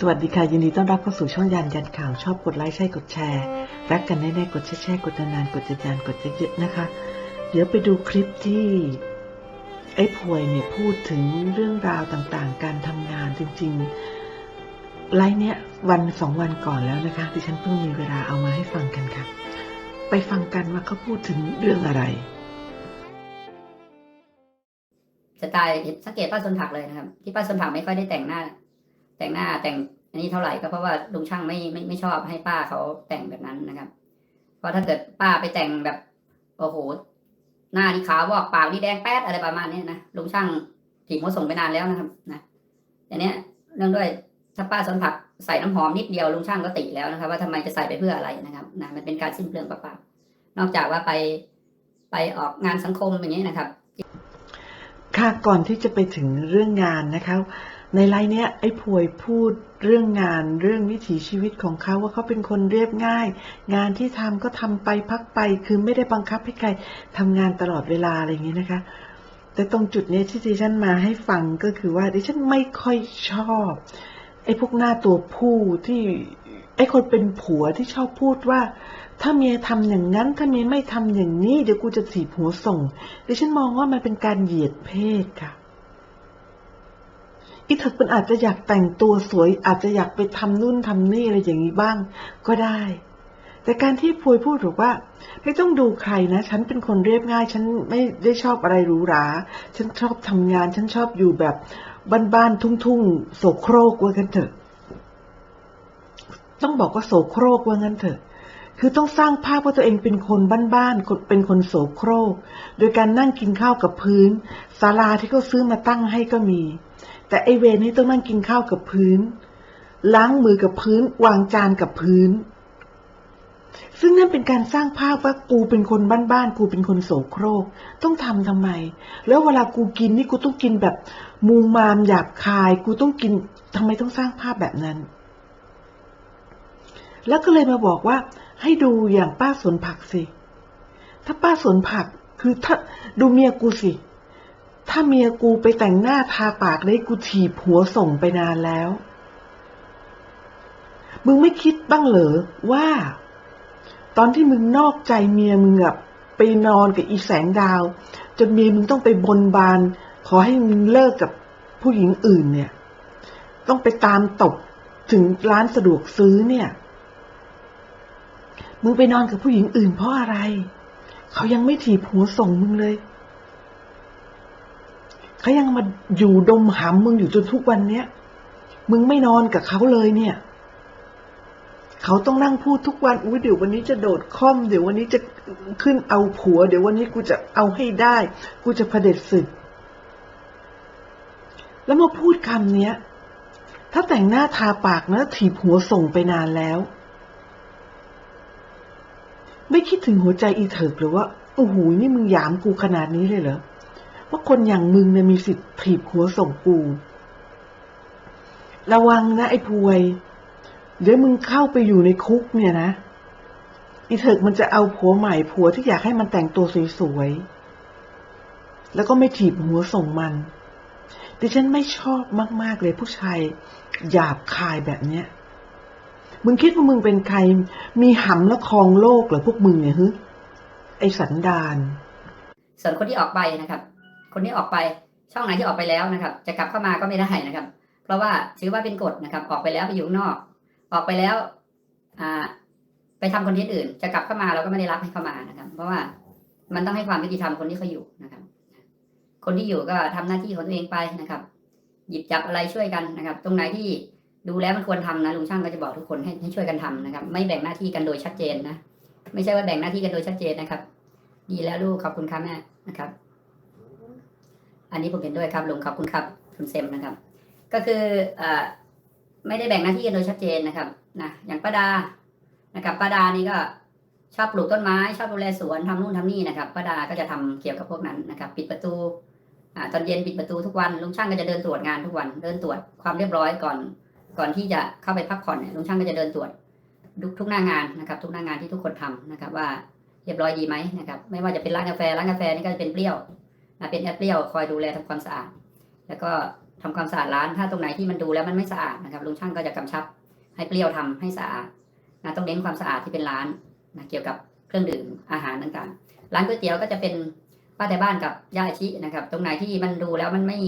สวัสดีค่ะ ยินดีต้อนรับเข้าสู่ช่องยานยันข่าว ชอบกดไลค์ใช่กดแชร์ รักกันแน่ๆกดแชร์แชร์กดนานๆกดจะยานกดจะเยอะๆนะคะ เดี๋ยวไปดูคลิปที่ไอ้พวยเนี่ยพูดถึงเรื่องราวต่างๆ การทำงานจริงๆ ไลฟ์เนี้ยวันสองวันก่อนแล้วนะคะดิฉันเพิ่งมีเวลาเอามาให้ฟังกันค่ะ ไปฟังกันว่าเขาพูดถึงเรื่องอะไรสไตล์สังเกตป้าสนผักเลยนะครับ ที่ป้าสนผักไม่ค่อยได้แต่งหน้า แต่งหน้าแต่งอันนี้เท่าไหร่ก็เพราะว่าลุงช่างไม่ไม่ไม่ชอบให้ป้าเขาแต่งแบบนั้นนะครับ เพราะถ้าเกิดป้าไปแต่งแบบโอ้โหหน้านี่ขาววอกปากนี่แดงแป๊ดอะไรประมาณนี้นะลุงช่างถีบหัวส่งไปนานแล้วนะครับนะแต่เนี้ยเรื่องด้วยถ้าป้าสนผักใส่น้ำหอมนิดเดียวลุงช่างก็ติแล้วนะครับ ว่าทำไมจะใส่ไปเพื่ออะไรนะครับนะมันเป็นการสิ้นเปลืองเปล่าๆนอกจากว่าไปไปออกงานสังคมอย่างนี้ยนะครับ ค่ะก่อนที่จะไปถึงเรื่องงานนะคะ ในไลน์เนี้ยไอ้พวยพูดเรื่องงานเรื่องวิถีชีวิตของเขาว่าเขาเป็นคนเรียบง่าย งานที่ทำก็ทำไปพักไป คือไม่ได้บังคับให้ใครทำงานตลอดเวลาอะไรอย่างนี้นะคะ แต่ตรงจุดเนี้ยที่ดิฉันมาให้ฟังก็คือว่าดิฉันไม่ค่อยชอบไอ้พวกหน้าตัวผู้ที่ไอ้คนเป็นผัวที่ชอบพูดว่า ถ้าเมียทำอย่างนั้น ถ้าเมียไม่ทำอย่างนี้เดี๋ยวกูจะถีบหัวส่งดิฉันมองว่ามันเป็นการเหยียดเพศค่ะ อีเถกมันอาจจะอยากแต่งตัวสวย อาจจะอยากไปทำนู่นทำนี่อะไรอย่างนี้บ้าง ก็ได้ แต่การที่พวยพูดบอว่า ไม่ต้องดูใครนะ ฉันเป็นคนเรียบง่าย ฉันไม่ได้ชอบอะไรหรูหรา ฉันชอบทำงาน ฉันชอบอยู่แบบบ้านๆทุ่งๆโสโครกว่ากันเถอะ ต้องบอกว่าโสโครกว่างั้นเถอะ คือต้องสร้างภาพว่าตัวเองเป็นคนบ้านๆ เป็นคนโสโครก โดยการนั่งกินข้าวกับพื้นศาลาที่เขาซื้อมาตั้งให้ก็มี แต่ไอเวรนี่ต้องนั่งกินข้าวกับพื้น ล้างมือกับพื้น วางจานกับพื้น ซึ่งนั่นเป็นการสร้างภาพว่ากูเป็นคนบ้านๆ กูเป็นคนโสโครก ต้องทำทำไม แล้วเวลากูกินนี่กูต้องกินแบบมูมามหยาบคาย กูต้องกินทำไมต้องสร้างภาพแบบนั้น แล้วก็เลยมาบอกว่า ให้ดูอย่างป้าสวนผักสิ ถ้าป้าสวนผักคือถ้าดูเมียกูสิ ถ้าเมียกูไปแต่งหน้าทาปากเลยกูถีบหัวส่งไปนานแล้ว มึงไม่คิดบ้างเหรอว่า ตอนที่มึงนอกใจเมียมึงอะไปนอนกับอีแสงดาว จนเมียมึงต้องไปบนบาน ขอให้มึงเลิกกับผู้หญิงอื่นเนี่ย ต้องไปตามตบถึงร้านสะดวกซื้อเนี่ย มึงไปนอนกับผู้หญิงอื่นเพราะอะไร เขายังไม่ถีบหัวส่งมึงเลย เขายังมาอยู่ดมหำมึงอยู่จนทุกวันเนี้ย มึงไม่นอนกับเขาเลยเนี่ย เขาต้องนั่งพูดทุกวัน อุ้ยเดี๋ยววันนี้จะโดดค่อม เดี๋ยววันนี้จะขึ้นเอาผัว เดี๋ยววันนี้กูจะเอาให้ได้ กูจะเผด็จศึก แล้วมาพูดคำเนี้ย ถ้าแต่งหน้าทาปากนะถีบหัวส่งไปนานแล้ว ไม่คิดถึงหัวใจอีเถิกหรือว่าโอ้โหนี่มึงหยามกูขนาดนี้เลยเหรอว่าคนอย่างมึงเนี่ยมีสิทธิ์ถีบหัวส่งกูระวังนะไอ้พวย เดี๋ยวมึงเข้าไปอยู่ในคุกเนี่ยนะ อีเถิกมันจะเอาผัวใหม่ผัวที่อยากให้มันแต่งตัวสวยๆ แล้วก็ไม่ถีบหัวส่งมัน ดิฉันไม่ชอบมากๆเลยผู้ชายหยาบคายแบบเนี้ย มึงคิดว่ามึงเป็นใคร มีหำและครองโลกเหรอพวกมึงเนี่ยฮึไอสันดานส่วนคนที่ออกไปนะครับ คนที่ออกไปช่องไหนที่ออกไปแล้วนะครับ จะกลับเข้ามาก็ไม่ได้นะครับ เพราะว่าถือว่าเป็นกฎนะครับ ออกไปแล้วไปอยู่ข้างนอก ออกไปแล้วอ่าไปทำคนทนต์อื่น จะกลับเข้ามาเราก็ไม่ได้รับให้เข้ามานะครับ เพราะว่ามันต้องให้ความยุติธรรมคนที่เขาอยู่นะครับ คนที่อยู่ก็ทำหน้าที่ของตัวเองไปนะครับ หยิบจับอะไรช่วยกันนะครับ ตรงไหนที่ ดูแล้วมันควรทำนะลุงช่างก็จะบอกทุกคนให้ให้ช่วยกันทำนะครับ ไม่แบ่งหน้าที่กันโดยชัดเจนนะไม่ใช่ว่าแบ่งหน้าที่กันโดยชัดเจนนะครับ ดีแล้วลูกขอบคุณครับแม่นะครับ อันนี้ผมเห็นด้วยครับลุงขอบคุณครับคุณเซมนะครับ ก็คืออ่อไม่ได้แบ่งหน้าที่กันโดยชัดเจนนะครับนะอย่างป้าดานะครับป้าดานี่ก็ชอบปลูกต้นไม้ ชอบดูแลสวนทำนู่นทำนี่นะครับป้าดาก็จะทำเกี่ยวกับพวกนั้นนะครับ ปิดประตูอ่าตอนเย็นปิดประตูทุกวันลุงช่างก็จะเดินตรวจงานทุกวัน เดินตรวจความเรียบร้อยก่อน ก่อนที่จะเข้าไปพักผ่อนเนี่ยลุงช่างก็จะเดินตรวจทุกทุกหน้างานนะครับทุกหน้างานที่ทุกคนทำนะครับ ว่าเรียบร้อยดีไหมนะครับไม่ว่าจะเป็นร้านกาแฟร้านกาแฟนี่ก็จะเป็นเปรี้ยวนะเป็นแอปเปรี้ยวคอยดูแลทำความสะอาด แล้วก็ทำความสะอาดร้านถ้าตรงไหนที่มันดูแล้วมันไม่สะอาดนะครับลุงช่างก็จะกำชับให้เปรี้ยวทำให้สะอาดนะต้องเน้นความสะอาดที่เป็นร้านนะเกี่ยวกับเครื่องดื่มอาหารต่างๆ ร้านก๋วยเตี๋ยวก็จะเป็นป้าแต่บ้านกับย่าอาชินะครับ ตรงไหนที่มันดูแล้วมันไม่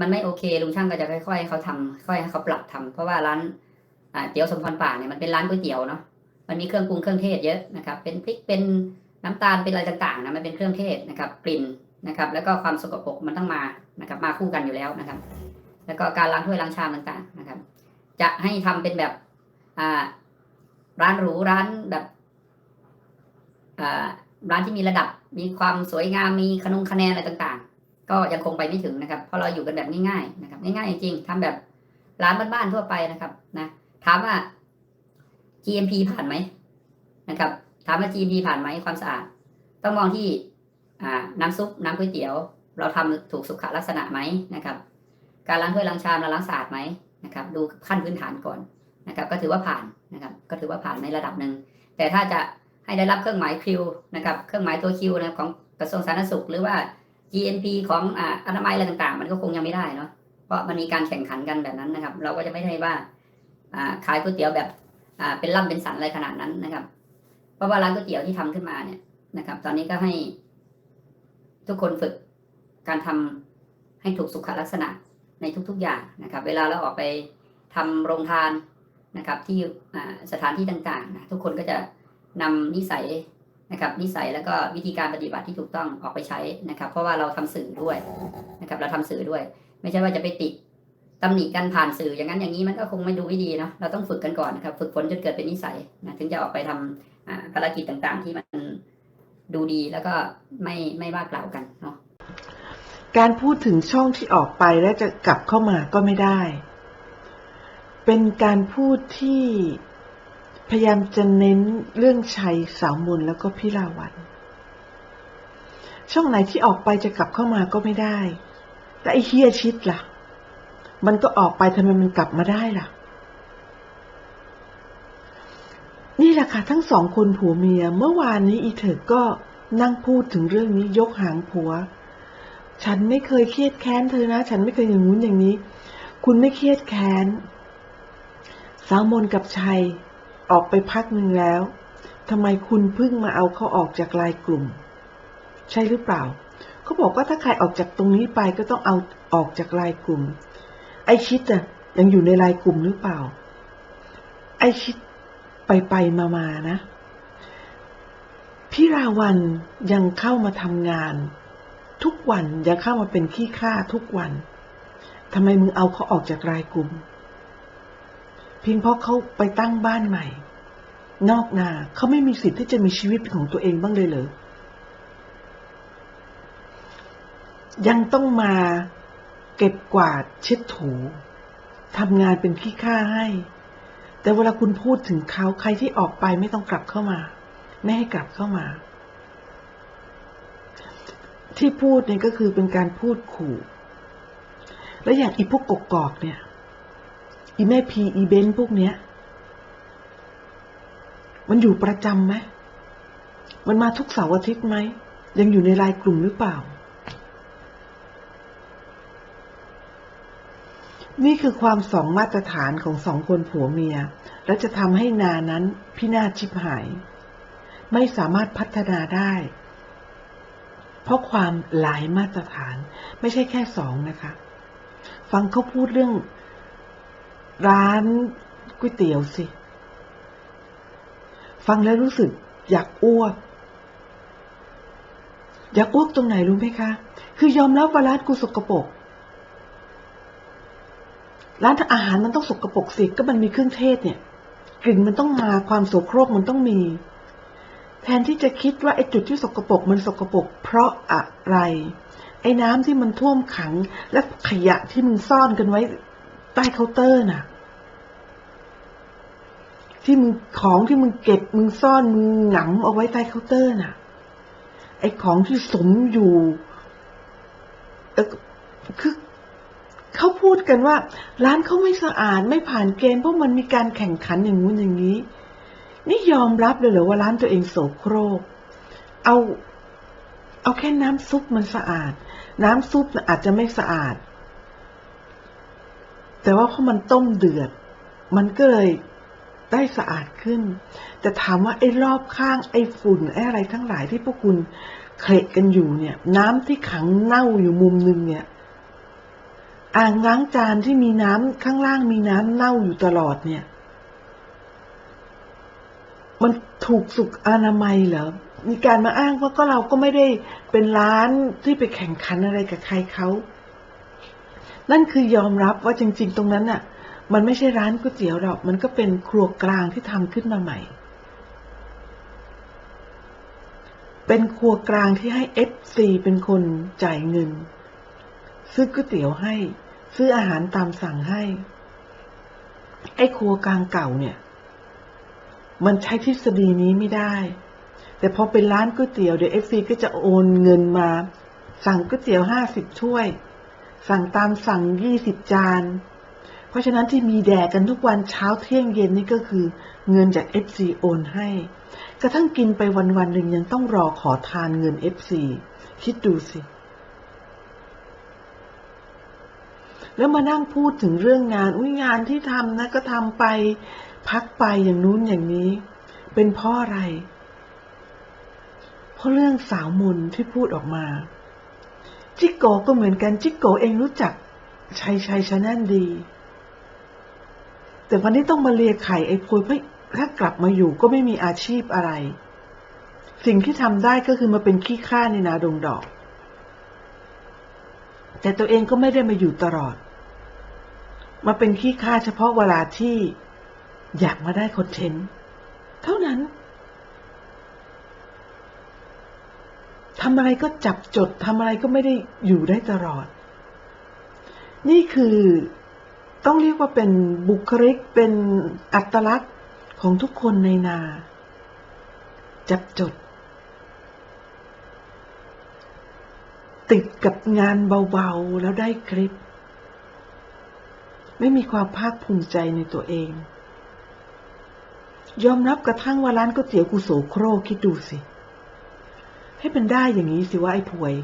มันไม่โอเคลุงช่างก็จะค่อยๆให้เขาทำค่อยให้เขาปรับทำเพราะว่าร้านเตี๋ยวสมพรป่าเนี่ยมันเป็นร้านก๋วยเตี๋ยวเนาะมันมีเครื่องปรุงเครื่องเทศเยอะนะครับ เป็นพริกเป็นน้ำตาลเป็นอะไรต่างๆนะมันเป็นเครื่องเทศนะครับ กลิ่นนะครับ แล้วก็ความสกปรกมันต้องมานะครับ มาคู่กันอยู่แล้วนะครับ แล้วก็การล้างถ้วยล้างชามต่างๆนะครับ จะให้ทำเป็นแบบอ่าร้านหรูร้านแบบอ่าร้านที่มีระดับมีความสวยงามมีขนงคะแนนอะไรต่างๆ ก็ยังคงไปไม่ถึงนะครับ เพราะเราอยู่กันแบบง่ายๆนะครับ ง่ายๆจริงๆทำแบบร้านบ้านๆทั่วไปนะครับ นะถามว่า GMP ผ่านไหมนะครับ ถามว่า GMP ผ่านไหมความสะอาด ต้องมองที่อ่าน้ำซุปน้ำก๋วยเตี๋ยว เราทำถูกสุขลักษณะไหมนะครับ การล้างถ้วยล้างชามเราล้างสะอาดไหมนะครับ ดูขั้นพื้นฐานก่อนนะครับ ก็ถือว่าผ่านนะครับ ก็ถือว่าผ่านในระดับหนึ่งแต่ถ้าจะให้ได้รับเครื่องหมายคิวนะครับ เครื่องหมายตัวคิวนะของกระทรวงสาธารณสุข หรือว่า GMP ของอ่าอนามัยอะไรต่างๆ มันก็คงยังไม่ได้เนาะเพราะมันมีการแข่งขันกันแบบนั้นนะครับ เราก็จะไม่ได้ว่าอ่าขายก๋วยเตี๋ยวแบบอ่าเป็นล่ำเป็นสันอะไรขนาดนั้นนะครับ เพราะว่าร้านก๋วยเตี๋ยวที่ทำขึ้นมาเนี่ยนะครับ ตอนนี้ก็ให้ทุกคนฝึกการทำให้ถูกสุขลักษณะในทุก ๆอย่างนะครับ เวลาเราออกไปทำโรงทานนะครับ ที่สถานที่ต่างๆนะทุกคนก็จะนำนิสัย นะครับนิสัยแล้วก็วิธีการปฏิบัติที่ถูกต้องออกไปใช้นะครับ เพราะว่าเราทำสื่อด้วยนะครับ เราทำสื่อด้วย ไม่ใช่ว่าจะไปติตำหนิกันผ่านสื่ออย่างนั้นอย่างนี้มันก็คงไม่ดูไม่ดีเนาะเราต้องฝึกกันก่อนนะครับ ฝึกฝนจนเกิดเป็นนิสัยนะถึงจะออกไปทำอ่าภารกิจต่างๆ ที่มันดูดีแล้วก็ไม่ไม่ว่ากล่าวกันเนาะการพูดถึงช่องที่ออกไปแล้วจะกลับเข้ามาก็ไม่ได้ เป็นการพูดที่ พยายามจะเน้นเรื่องชัยสาวมนแล้วก็พิลาวัน ช่องไหนที่ออกไปจะกลับเข้ามาก็ไม่ได้ แต่ไอ้เฮียชิดล่ะ มันก็ออกไปทำไมมันกลับมาได้ล่ะ นี่แหละค่ะทั้งสองคนผัวเมียเมื่อวานนี้อีเถิดก็นั่งพูดถึงเรื่องนี้ยกหางผัว ฉันไม่เคยเครียดแค้นเธอนะ ฉันไม่เคยอย่างงู้นอย่างนี้ คุณไม่เครียดแค้นสาวมนกับชัย ออกไปพักหนึ่งแล้วทำไมคุณเพิ่งมาเอาเขาออกจากลายกลุ่ม ใช่หรือเปล่าเขาบอกว่าถ้าใครออกจากตรงนี้ไปก็ต้องเอาออกจากลายกลุ่ม ไอชิดอะยังอยู่ในลายกลุ่มหรือเปล่า ไอชิดไปไปมามานะพี่ราวันยังเข้ามาทำงาน ทุกวันยังเข้ามาเป็นขี้ข้าทุกวันทำไมมึงเอาเขาออกจากรายกลุ่ม พียงเพราะเขาไปตั้งบ้านใหม่ นอกนาเขาไม่มีสิทธิ์ที่จะมีชีวิตเป็นของตัวเองบ้างเลยเหรอยังต้องมาเก็บกวาดเช็ดถูทำงานเป็นขี้ข้าให้ แต่เวลาคุณพูดถึงเขาใครที่ออกไปไม่ต้องกลับเข้ามา ไม่ให้กลับเข้ามา ที่พูดเนี่ยก็คือเป็นการพูดขู่ แล้วอย่างอีพวกกกอกเนี่ย อีแม่พีอีเบนพวกเนี้ย มันอยู่ประจำไหม มันมาทุกเสาร์อาทิตย์ไหม ยังอยู่ในรายกลุ่มหรือเปล่า นี่คือความสองมาตรฐานของสองคนผัวเมีย และจะทำให้นานั้นพินาศชิบหาย ไม่สามารถพัฒนาได้ เพราะความหลายมาตรฐานไม่ใช่แค่สองนะคะ ฟังเขาพูดเรื่อง ร้านก๋วยเตี๋ยวสิ ฟังแล้วรู้สึกอยากอ้วก อยากอ้วกตรงไหนรู้ไหมคะ คือยอมรับว่าร้านกูสกปรกร้านอาหารมันต้องสกปรกสิ ก็มันมีเครื่องเทศเนี่ย กลิ่นมันต้องมาความโสโครกมันต้องมี แทนที่จะคิดว่าไอ้จุดที่สกปรกมันสกปรกเพราะอะไร ไอ้น้ำที่มันท่วมขังและขยะที่มึงซ่อนกันไว้ ใต้เคาน์เตอร์น่ะ ที่มึงของที่มึงเก็บมึงซ่อนมึงหงำเอาไว้ใต้เคาน์เตอร์น่ะ ไอ้ของที่สมอยู่เออคือเขาพูดกันว่า ร้านเขาไม่สะอาดไม่ผ่านเกณฑ์เพราะมันมีการแข่งขันอย่างงู้นอย่างนี้ นี่ยอมรับเลยเหรอว่าร้านตัวเองโสโครก เอา เอาแค่น้ำซุปมันสะอาด น้ำซุปอาจจะไม่สะอาด แต่ว่าพอมันต้มเดือด มันก็เลยได้สะอาดขึ้น แต่ถามว่าไอ้รอบข้างไอ้ฝุ่นไอ้อะไรทั้งหลายที่พวกคุณเคลกกันอยู่เนี่ย น้ำที่ขังเน่าอยู่มุมหนึงเนี่ย อ่างล้างจานที่มีน้ำข้างล่างมีน้ำเน่าอยู่ตลอดเนี่ย มันถูกสุขอนามัยเหรอมีการมาอ้างว่าก็เราก็ไม่ได้เป็นร้านที่ไปแข่งขันอะไรกับใครเขา นั่นคือยอมรับว่าจริง ๆ ตรงนั้นน่ะ มันไม่ใช่ร้านก๋วยเตี๋ยวหรอก มันก็เป็นครัวกลางที่ทำขึ้นมาใหม่ เป็นครัวกลางที่ให้เอฟซีเป็นคนจ่ายเงิน ซื้อก๋วยเตี๋ยวให้ ซื้ออาหารตามสั่งให้ ไอ้ครัวกลางเก่าเนี่ย มันใช้ทฤษฎีนี้ไม่ได้ แต่พอเป็นร้านก๋วยเตี๋ยวเดี๋ยวเอฟซีก็จะโอนเงินมา สั่งก๋วยเตี๋ยวห้าสิบถ้วย สั่งตามสั่งยี่สิบจาน เพราะฉะนั้นที่มีแดกกันทุกวันเช้าเที่ยงเย็นนี่ก็คือ เงินจาก FC โอนให้ กระทั่งกินไปวันวันหนึ่งยังต้องรอขอทานเงิน FC คิดดูสิ แล้วมานั่งพูดถึงเรื่องงาน อุ้ยงานที่ทำนะก็ทำไปพักไปอย่างนู้นอย่างนี้ เป็นเพราะอะไร เพราะเรื่องสาวมนที่พูดออกมา จิกโกก็เหมือนกันจิกโกเองรู้จักชัยชัยชนะดี แต่วันนี้ต้องมาเลียไข่ไอ้พวยเพราะถ้ากลับมาอยู่ก็ไม่มีอาชีพอะไร สิ่งที่ทำได้ก็คือมาเป็นขี้ข้าในนาดงดอก แต่ตัวเองก็ไม่ได้มาอยู่ตลอด มาเป็นขี้ข้าเฉพาะเวลาที่อยากมาได้คอนเทนต์เท่านั้น ทำอะไรก็จับจดทำอะไรก็ไม่ได้อยู่ได้ตลอด นี่คือต้องเรียกว่าเป็นบุคลิกเป็นอัตลักษณ์ของทุกคนในนา จับจด ติดกับงานเบาๆแล้วได้คลิป ไม่มีความภาคภูมิใจในตัวเอง ยอมรับกระทั่งว่าร้านก๋วยเตี๋ยวกูโสโครคิดดูสิ ให้มันได้อย่างนี้สิว่าไอ้พวย